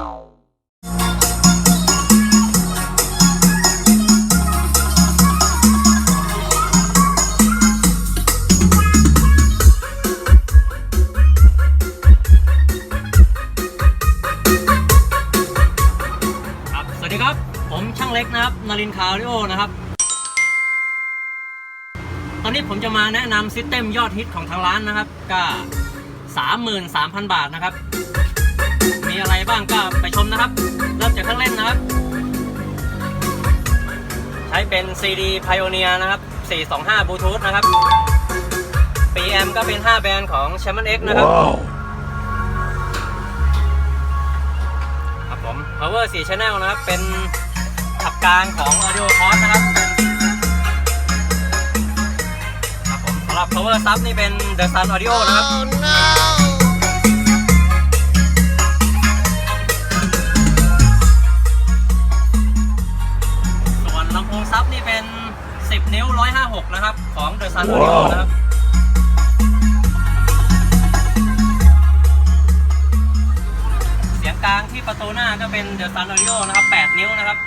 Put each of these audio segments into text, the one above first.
ครับสวัสดีครับ ผมช่างเล็กนะครับนารินทร์คาริโอนะครับ ตอนนี้ผมจะมาแนะนำซิสเต็มยอดฮิตของทางร้านนะครับ ก็ 33,000 บาทนะครับ มีอะไรบ้างก็ไปชม นะครับ เริ่มจากเครื่องเล่นนะครับ ใช้เป็น CD Pioneer นะครับ 425 Bluetooth นะครับ PM ก็เป็น 5 แบรนด์ของ s h a m a n X นะครับ ครับผม power 4 channel นะครับ เป็นขับกลางของ audio cost นะครับ ครับผมสำหรับ power sub นี่เป็น the sun audio นะครับ ลำโพงซับนี่เป็น 10 นิ้ว 156 นะครับ ของ the sun audio นะครับ เสียงกลางที่ประตูหน้าก็เป็น The Sun Audio นะครับ 8 นิ้วนะครับ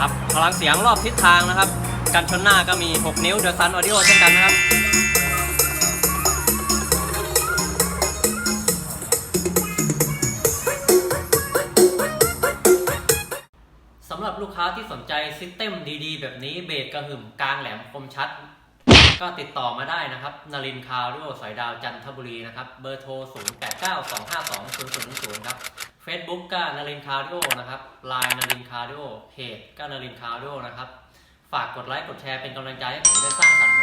ครับพลังเสียงรอบทิศทางนะครับ กันชนหน้าก็มี 6 นิ้ว The Sun Audio เช่นกันนะครับ ลูกค้าที่สนใจซิสเต็มดีๆ แบบนี้เบสกระหึ่มกลางแหลมคมชัด ก็ติดต่อมาได้นะครับนารินคาร์ดิโอสอยดาวจันทบุรีนะครับ เบอร์โทร 0 8 9 2 5 2 0 0 0ครับ Facebook ก็นารินคาร์ดิโอนะครับ Line นารินคาร์ดิโอเพจก็นารินคาร์ดิโอนะครับ ฝากกดไลค์กดแชร์เป็นกำลังใจให้ผมได้สร้างสรรค์